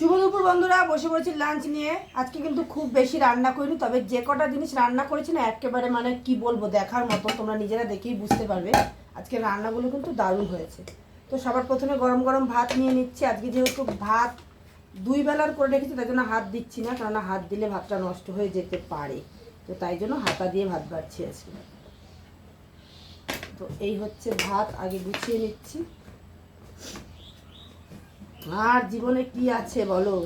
শুভ দুপুর বন্ধুরা, বসে পড়েছি লাঞ্চ নিয়ে। আজকে কিন্তু খুব বেশি রান্না করিনি, তবে যে কটা জিনিস রান্না করেছি না, একেবারে মানে কি বলব, দেখার মতো তোমরা নিজেরা দেখেই বুঝতে পারবে। আজকে রান্নাগুলো কিন্তু দারুণ হয়েছে। তো সবার প্রথমে গরম গরম ভাত নিয়ে নিচ্ছি। আজকে যেহেতু ভাত দুই বেলার করে রেখেছি, তাই জন্য হাত দিচ্ছি না, কেননা হাত দিলে ভাতটা নষ্ট হয়ে যেতে পারে। তো তাই জন্য হাতা দিয়ে ভাত বাড়ছি আজকে। তো এই হচ্ছে ভাত, আগে গুছিয়ে নিচ্ছি। আর জীবনে কি আছে বলো?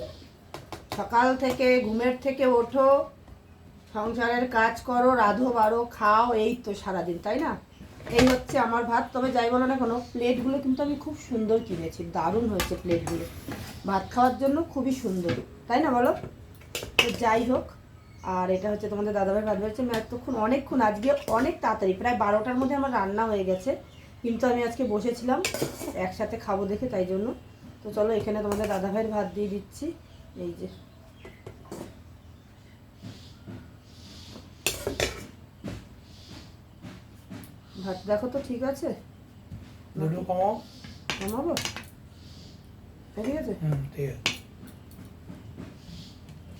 সকাল থেকে, ঘুমের থেকে ওঠো, সংসারের কাজ করো, রাধো, বাড়ো, খাও, এই তো সারাদিন, তাই না? এই হচ্ছে আমার ভাত। তবে যাই বলো না কোনো, প্লেটগুলো কিন্তু আমি খুব সুন্দর কিনেছি, দারুণ হয়েছে প্লেটগুলো। ভাত খাওয়ার জন্য খুবই সুন্দর, তাই না বলো? তো যাই হোক, আর এটা হচ্ছে তোমাদের দাদাভাই ভাত বেড়েছে আমি এতক্ষণ, অনেকক্ষণ, আজকে অনেক তাড়াতাড়ি, প্রায় বারোটার মধ্যে আমার রান্না হয়ে গেছে। কিন্তু আমি আজকে বসেছিলাম, একসাথে খাব দেখে, তাই জন্য। তো চলো এখানে তোমাদের দাদাভাইয়ের ভাত দিয়ে দিচ্ছি। এই যে। ভাত দেখো তো ঠিক আছে? দুটো কমাও। কমাবো? ঠিক আছে? ঠিক আছে।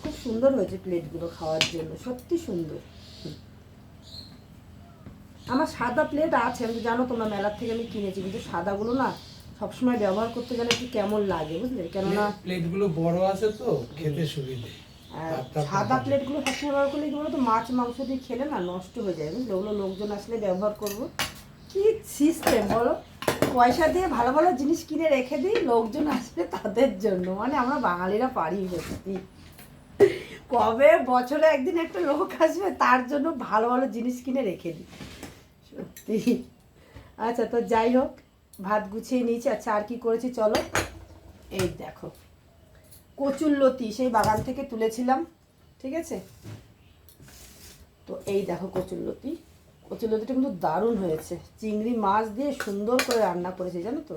খুব সুন্দর হয়েছে প্লেটগুলো খাওয়ার জন্য সত্যি সুন্দর। আমার সাদা প্লেট আছে আমি জানো তোমরা মেলার থেকে আমি কিনেছি কিন্তু সাদাগুলো না সবসময় ব্যবহার করতে গেলে একটু কেমন লাগে বুঝলে? কেননা প্লেটগুলো বড় আছে তো খেতে সুবিধে। সাদা প্লেটগুলো সবসময় ব্যবহার করলে কি বলতো মাছ মাংস দিয়ে খেলে না নষ্ট হয়ে যায় বুঝলে? ওগুলো লোকজন আসলে ব্যবহার করব। কি সিস্টেম বলো? পয়সা দিয়ে ভালো ভালো জিনিস কিনে রেখে দিই লোকজন আসবে তাদের জন্য। মানে আমরা বাঙালিরা পারি সত্যি। কবে বছরে একদিন একটা লোক আসবে তার জন্য ভালো ভালো জিনিস কিনে রেখে দিই। সত্যি। আচ্ছা তো যাই হোক ভাত গুছিয়ে নিয়েছি আচ্ছা আর কি করেছি চলো? এই দেখো, কচুর লতি সেই বাগান থেকে তুলেছিলাম, ঠিক আছে? তো এই দেখো কচুর লতি। কচুর লতিটা কিন্তু দারুণ হয়েছে। চিংড়ি মাছ দিয়ে সুন্দর করে রান্না করেছে, জানো তো?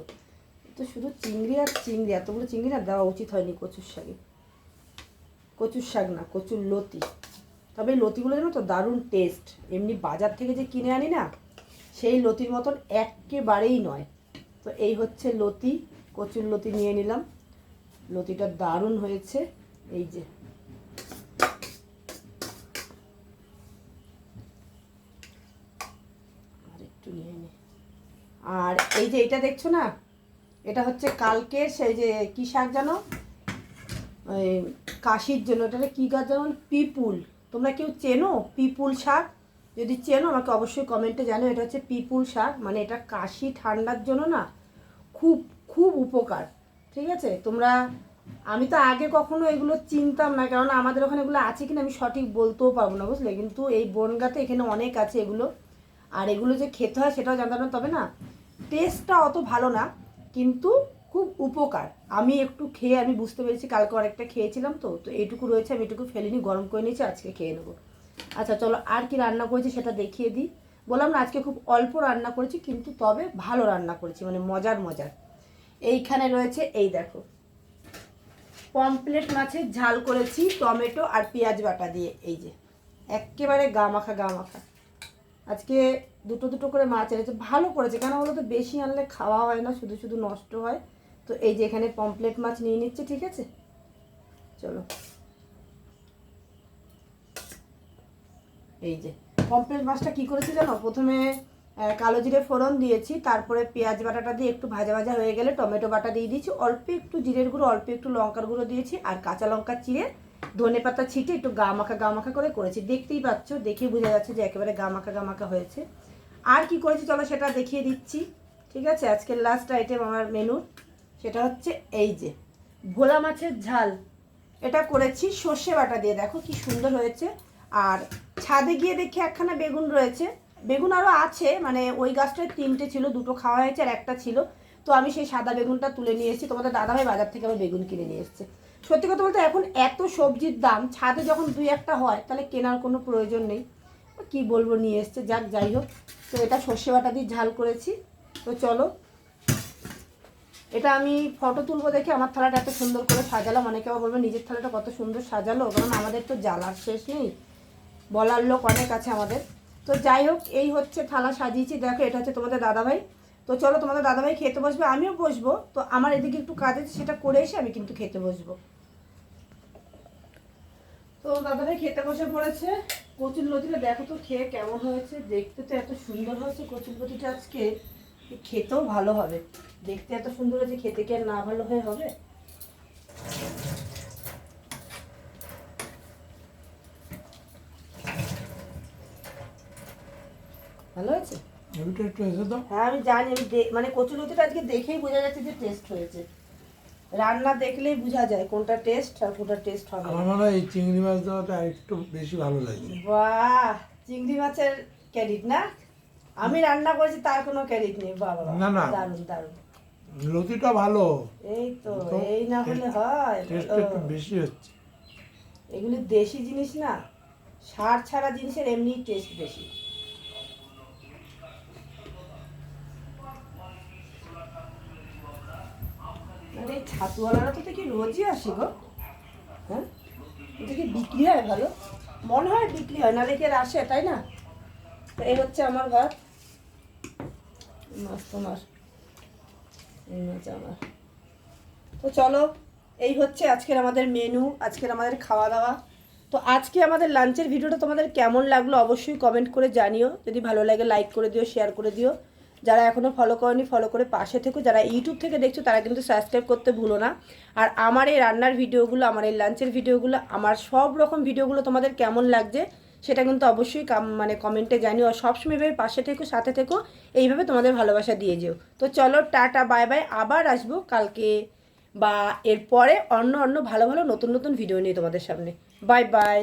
তো শুধু চিংড়ি আর চিংড়ি, এতগুলো চিংড়ি না দেওয়া উচিত হয়নি কচুর শাকে। কচুর শাক না, কচুর লতি। তবে এই লতিগুলো জানো তো দারুণ টেস্ট এমনি বাজার থেকে যে কিনে আনি না, সেই লতির মতন একেবারেই নয়। তো এই হচ্ছে লতি, কচুর লতি নিয়ে নিলাম। লতিটা দারুণ হয়েছে। এই যে। আর একটু নিয়ে নি। আর এই যে এটা দেখছ না? এটা হচ্ছে কালকে সেই যে কি শাক জানো? কাশির জন্য। এটা কি গাছ যেমন পিপুল। তোমরা কেউ চেনো পিপুল শাক? যদি চেনো, আমাকে অবশ্যই কমেন্টে জানো এটা হচ্ছে পিপুল শাক মানে এটা কাশি ঠান্ডার জন্য না, খুব খুব উপকার। ঠিক আছে? তোমরা, আমি তো আগে কখনো এগুলো চিনতাম না কারণ আমাদের ওখানে এগুলো আছে কিনা আমি সঠিক বলতেও পারব না, বুঝলে? কিন্তু এই বনগাতে এখানে অনেক আছে এগুলো। আর এগুলো যে খেতে হয় সেটাও জানতাম না, তবে না টেস্টটা অত ভালো না, কিন্তু খুব উপকার। আমি একটু খেয়ে, আমি বুঝতে পেরেছি, কালকে অনেকটা খেয়েছিলাম তো তো এইটুকু রয়েছে, আমি এটুকু ফেলিনি, গরম করে নিয়েছি, আজকে খেয়ে নেব। আচ্ছা চলো আর কি রান্না করেছি সেটা দেখিয়ে দিই। বললাম না, আজকে খুব অল্প রান্না করেছি, কিন্তু তবে ভালো রান্না করেছি মানে মজার মজার। এইখানে রয়েছে, এই দেখো। পমপ্লেট মাছের ঝাল করেছি, টমেটো আর পেঁয়াজ বাটা দিয়ে, এই যে। একেবারে গা মাখা গা মাখা আজকে দুটো দুটো করে মাছ এনেছে, ভালো করেছে, কেন বলো তো বেশি আনলে খাওয়া হয় না, শুধু শুধু নষ্ট হয়। তো এই যে এখানে পমপ্লেট মাছ নিয়ে নিচ্ছে, ঠিক আছে? চলো। এই যে পমপ্লেট মাছটা কি করেছি জানো? প্রথমে কালো জিরে ফোড়ন দিয়েছি, তারপরে পেঁয়াজ বাটাটা দিয়ে একটু ভাজা ভাজা হয়ে গেলে টমেটো বাটা দিয়ে দিয়েছি, অল্প একটু জিরের গুঁড়ো, অল্প একটু লঙ্কার গুঁড়ো দিয়েছি, আর কাঁচা লঙ্কা চিড়ে ধনে পাতা ছিটে একটু গা মাখা গা মাখা করে করেছি। দেখতেই পাচ্ছ দেখেই বোঝা যাচ্ছে যে একেবারে গা মাখা গা মাখা হয়েছে। আর কি করেছি চলো সেটা দেখিয়ে দিচ্ছি, ঠিক আছে? আজকের লাস্ট আইটেম আমার মেনুর সেটা হচ্ছে এই যে, ভোলা মাছের ঝাল। এটা করেছি সর্ষে বাটা দিয়ে, দেখো কি সুন্দর হয়েছে। আর ছাদে গিয়ে দেখি একখানা বেগুন রয়েছে। বেগুন আরও আছে মানে ওই গাছটায় তিনটে ছিল, দুটো খাওয়া হয়েছে আর একটা ছিল। তো আমি সেই সাদা বেগুনটা তুলে নিয়ে এসেছি। তোমাদের দাদাভাই বাজার থেকে আবার বেগুন কিনে নিয়ে এসেছে। সত্যি কথা বলতে এখন এত সবজির দাম, ছাদে যখন দুই একটা হয়, তাহলে কেনার কোনো প্রয়োজন নেই। কি বলব, নিয়ে এসছে, যাক, যাই হোক। তো এটা সর্ষে বাটা দিয়ে ঝাল করেছি। তো চলো। এটা আমি ফটো তুলবো দেখে আমার থালাটা এত সুন্দর করে সাজালাম। অনেকে আবার বলবে, নিজের থালাটা কত সুন্দর সাজালো। কারণ আমাদের তো জ্বালার শেষ নেই। বলার লোক অনেক আছে আমাদের। তো যাই হোক, এই হচ্ছে থালা সাজিয়েছি। দেখো, এটা হচ্ছে তোমাদের দাদাভাই। তো চলো, তোমাদের দাদাভাই খেতে বসবে, আমিও বসবো। তো আমার এদিকে একটু কাজ আছে, সেটা করে এসে আমি কিন্তু খেতে বসবো। তো দাদাভাই খেতে বসে পড়েছে। কচুর লতিটা দেখো তো খেয়ে কেমন হয়েছে। দেখতে তো এত সুন্দর হয়েছে কচুর লতিটা আজকে। খেতেও ভালো হবে। দেখতে এত সুন্দর হয়েছে, খেতে কি আর না ভালো হয়ে হবে? ভালো হয়েছে? হ্যাঁ আমি জানি আমি মানে কচুর লতিটা আজকে দেখেই বোঝা যাচ্ছে যে টেস্ট হয়েছে। রান্না দেখলেই বোঝা যায় কোনটা টেস্ট আর কোনটা টেস্ট হবে। আমার মনে হয় এই চিংড়ি মাছ দেওয়াটা একটু বেশি ভালো লাগছে। বাহ! চিংড়ি মাছের ক্রেডিট না? আমি রান্না করেছি তার কোনো ক্রেডিট নেই। বাবা না, না। দারুণ দারুণ। লতিটা ভালো। এই তো তো এই না হলে হয়। টেস্ট একটু বেশি হচ্ছে। এগুলি দেশি জিনিস না সার ছাড়া জিনিসের এমনি টেস্ট বেশি। আরে এই ছাতুওয়ালারা তো দেখি রোজই আসে গো। হ্যাঁ? কি বিক্রি হয় ভালো মনে হয় বিক্রি হয় নাহলে কি আর আসে, তাই না? তো এই হচ্ছে আমার ভাত মাছ তোমার, এই মাছ আমার। তো চলো, এই হচ্ছে আজকের আমাদের মেনু আজকের আমাদের খাওয়া দাওয়া তো আজকে আমাদের লাঞ্চের ভিডিওটা তোমাদের কেমন লাগল অবশ্যই কমেন্ট করে জানিও। যদি ভালো লাগে লাইক করে দিও শেয়ার করে দিও। যারা এখনও ফলো করনি ফলো করে পাশে থেকো। যারা ইউটিউব থেকে দেখছ, তারা কিন্তু সাবস্ক্রাইব করতে ভুলো না। আর আমার এই রান্নার ভিডিওগুলো, আমার এই লাঞ্চের ভিডিওগুলো, আমার সব রকম ভিডিওগুলো তোমাদের কেমন লাগছে, সেটা কিন্তু অবশ্যই মানে কমেন্টে জানিও। আর সবসময় এভাবে পাশে থেকো, সাথে থেকো, এইভাবে তোমাদের ভালোবাসা দিয়ে যেও। তো চলো, টাটা বাই বাই আবার আসব কালকে বা এরপরে অন্য অন্য ভালো ভালো, নতুন নতুন ভিডিও নিয়ে তোমাদের সামনে। Bye bye